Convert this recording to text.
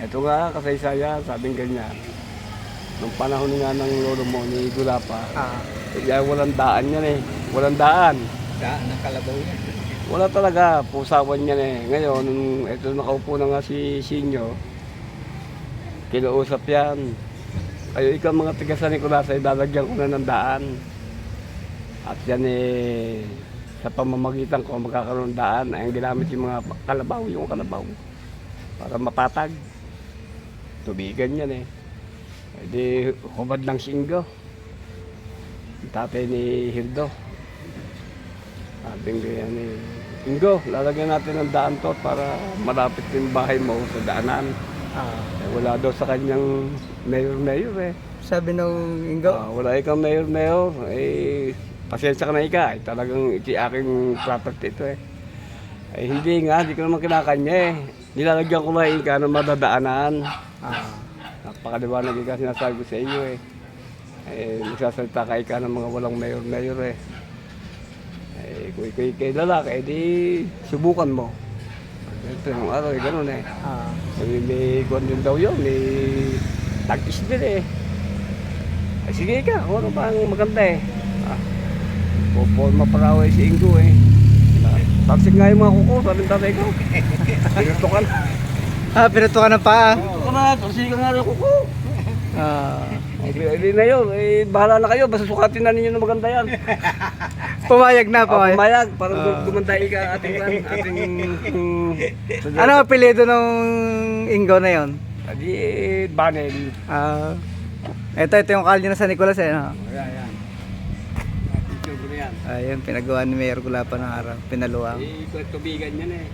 Ito nga, kasaysayan, sabing ganyan. Nung panahon nga ng lolo mo ni Gulapa, Ah, kaya walang daan yan eh. Walang daan. daan ng kalabaw yan. Wala talaga, pusawan yan eh. Ngayon, nung ito nakaupo na nga si Sinyo, kinuusap yan. Kayo ikaw mga tiga San Nicolas ay lalagyan ko na ng daan. At yan eh, sa pamamagitan ko magkakaroon daan ay ang ginamit yung mga kalabaw, yung kalabaw. Para mapatag. Tubigan yan eh. Di humad ng singgo. Tatay ni Hildo. Sabi ko yan eh. Ingo, lalagyan natin ng daan to para malapit yung bahay mo sa daanan. Ah, Eh, wala daw sa kanyang mayor-mayor eh. sabi nung Ingo, Ah, wala ikaw mayor-mayor. Eh, pasensya ka na ika. Eh, talagang iti aking property ito eh. Eh, hindi nga, hindi ko naman kinakanya eh. Nilalagyan ko lang ika ng madadaanan. Ah, Napakaliwanag ika sinasabi ko sa iyo eh. Eh, nagsasalita ka ika ng mga walang mayor-mayor eh. Eh, kung ikaw ikay lalaki, eh, di subukan mo. Ito yung araw, eh, ganun eh. ah, May, may kwan din daw yun, may tag-is din eh. Ay, sige ka, kung ano ba ang maganda eh. Ah, puporma pa raw eh si Ingo eh. Tansig nga yung mga kuko, sabi ng tatay ko. Pinutukan. Ah, pinuto ka ng paa. Pinutukan na, tansig ka nga ng kuko. Ah, Hindi, na yun, eh, bahala na kayo, basta sukatin na ninyo na maganda yan. pumayag na, Ah, pumayag. pumayag, para Ah. gumanda ka ating, ating, ating, Ano ang apelido nung Ingo na yon? Adi, eh, Banel. Ah, ito, ito yung kalye na sa Nicolas eh, no? Ayan, ayan. Na yan. Ayun, pinagawa ni Mayor Gulapa ng araw, pinaluwang. Eh, tubigan yan eh.